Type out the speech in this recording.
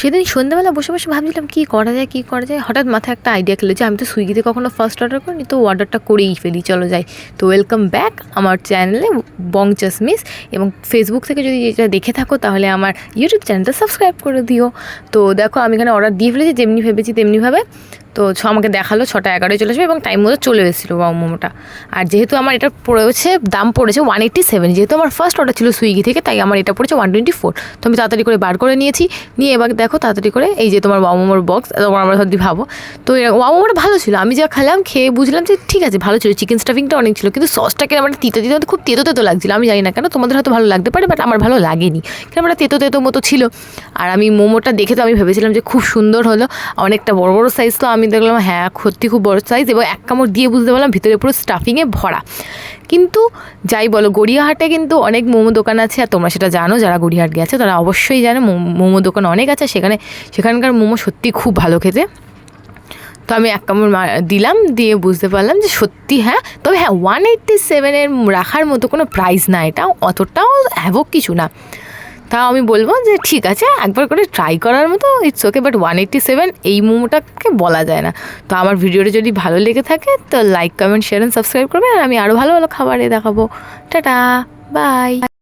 সেদিন সন্ধ্যাবেলা বসে বসে ভাবছিলাম, কী করা যায়, কী করা যায়? হঠাৎ মাথায় একটা আইডিয়া খেলেছে আমি তো সুইগিতে কখনো ফার্স্ট অর্ডার করিনি, তো অর্ডারটা করেই ফেলি, চলো যাই। তো ওয়েলকাম ব্যাক আমার চ্যানেলে বং চাসমিস এবং ফেসবুক থেকে যদি এটা দেখে থাকো, তাহলে আমার ইউটিউব চ্যানেলটা সাবস্ক্রাইব করে দিও। তো দেখো, আমি এখানে অর্ডার দিয়ে ফেলেছি, যেমনি ভেবেছি তেমনিভাবে। ছ আমাকে দেখাল, ছটা এগারোয় চলে আসবে এবং টাইম মতো চলে এসেছিল বাবু মোমোটা। আর যেহেতু আমার এটা পড়েছে, দাম পড়েছে ওয়ান এইট্টি সেভেন যেহেতু আমার ফার্স্ট অর্ডার ছিল সুইগি থেকে, তাই আমার এটা পড়েছে ওয়ান টোয়েন্টি ফোর তো আমি তাড়াতাড়ি করে বার করে নিয়েছি, নিয়ে এবার দেখো তাড়াতাড়ি করে এই যে তোমার বাবু মোমোর বক্স তোমার আমরা যদি ভাবো। তো বাবু মোমোটা ভালো ছিল, আমি যা খেলাম, খেয়ে বুঝলাম যে ঠিক আছে, ভালো ছিল চিকেন স্টাফিংটা অনেক ছিল, কিন্তু সসটাকে আমার তিতো তিতো, খুব তেতো তেতো লাগছিল, আমি জানি না কেন, তোমাদের হয়তো ভালো লাগতে পারে বাট আমার ভালো লাগেনি। কেন আমার তেতো তেতো মতো ছিল। আর আমি মোমোটা দেখে তো আমি ভেবেছিলাম যে খুব সুন্দর হলো, অনেকটা বড় বড় সাইজ তো আমি দেখলাম হ্যাঁ সত্যি খুব বড় সাইজ এবং এক কামড় দিয়ে বুঝতে পারলাম ভিতরে পুরো স্টাফিংয়ে ভরা। কিন্তু যাই বলো, গড়িয়াহাটে কিন্তু অনেক মোমো দোকান আছে, আর তোমরা সেটা জানো, যারা গড়িয়াহাট গেছে, তারা অবশ্যই জানো মোমো দোকান অনেক আছে সেখানে, সেখানকার মোমো সত্যি খুব ভালো খেতে। তো আমি এক কামড় দিলাম, দিয়ে বুঝতে পারলাম যে সত্যি হ্যাঁ তবে হ্যাঁ ওয়ান এইট্টি সেভেনের রাখার মতো কোনো প্রাইস না এটা অতটাও হ্যাভক কিছু না। তাও আমি বলব যে ঠিক আছে, একবার করে ট্রাই করার মতো it's okay but one eighty seven এই মোমোটাকে বলা যায় না। তো আমার ভিডিওটা যদি ভালো লেগে থাকে, তো like comment share and subscribe করবে। আর আমি আরও ভালো ভালো খাবারে দেখাবো। Tata bye